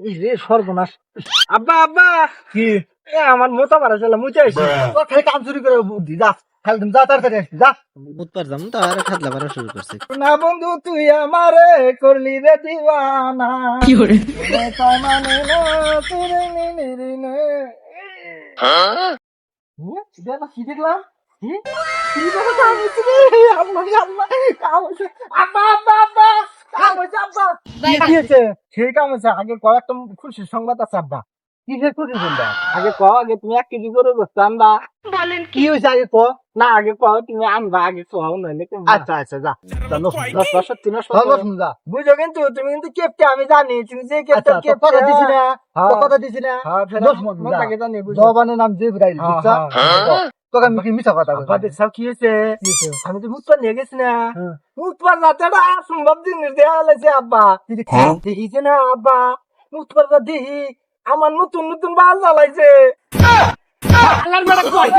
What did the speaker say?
এই রে সর্বনাশ। আব্বা আব্বা! কি? এ আমার মোতা মারা ছিল মুচে তোর খালি কাম চুরি করে বুদ্ধি যা খালি তুমি যা তাড়াতাড়ি যা। বুধবার যাম তো আর খাদলা বাড়া শুরু করছে। না বন্ধু তুই আমারে করলি রে দিওয়ানা। কি হরে? মানে না তোরে নে। নে রে নে হুঁ, কি দেখলাম? হি? কাম হচ্ছে রে? আল্লাহ রে আল্লাহ, কাম হচ্ছে। আব্বা, আব্বা, আব্বা, কাম আব্বা। কি হয়েছে? সেই কাম আগে কয় একটা খুশির সংবাদ আছে আব্বা? কিসের খুশি শুনবা আগে ক আগে তুমি এক কেজি করে বসতে আনবা। কি? হয়েছে আগে ক না আগে ক তুমি আনবা আগে কও নইলে আচ্ছা আচ্ছা যা। যা। বুঝো কিন্তু তুমি কিন্তু কেপটে আমি জানি তুমি যে কেপটে আচ্ছা কথা দিছি না হ্যাঁ। কথা দিছি না। হ্যাঁ দশ মন যা। জানি বুঝো। জবানের নাম যে হ্যাঁ, বুঝছা হ্যাঁ। তোকে আমি কি মিছা কথা আব্বা বলছি দেখছাও কি হয়েছে আমি তো মুতপা নিয়ে গেছি না। মুতপার রাতেটা সম্ভব জিনিস দেওয়া হয়েছে আব্বা দেখিছে না আব্বা মুতপার দেখি আমার নতুন নতুন বাল জ্বালাইছে আল্লাহর বেটা কয়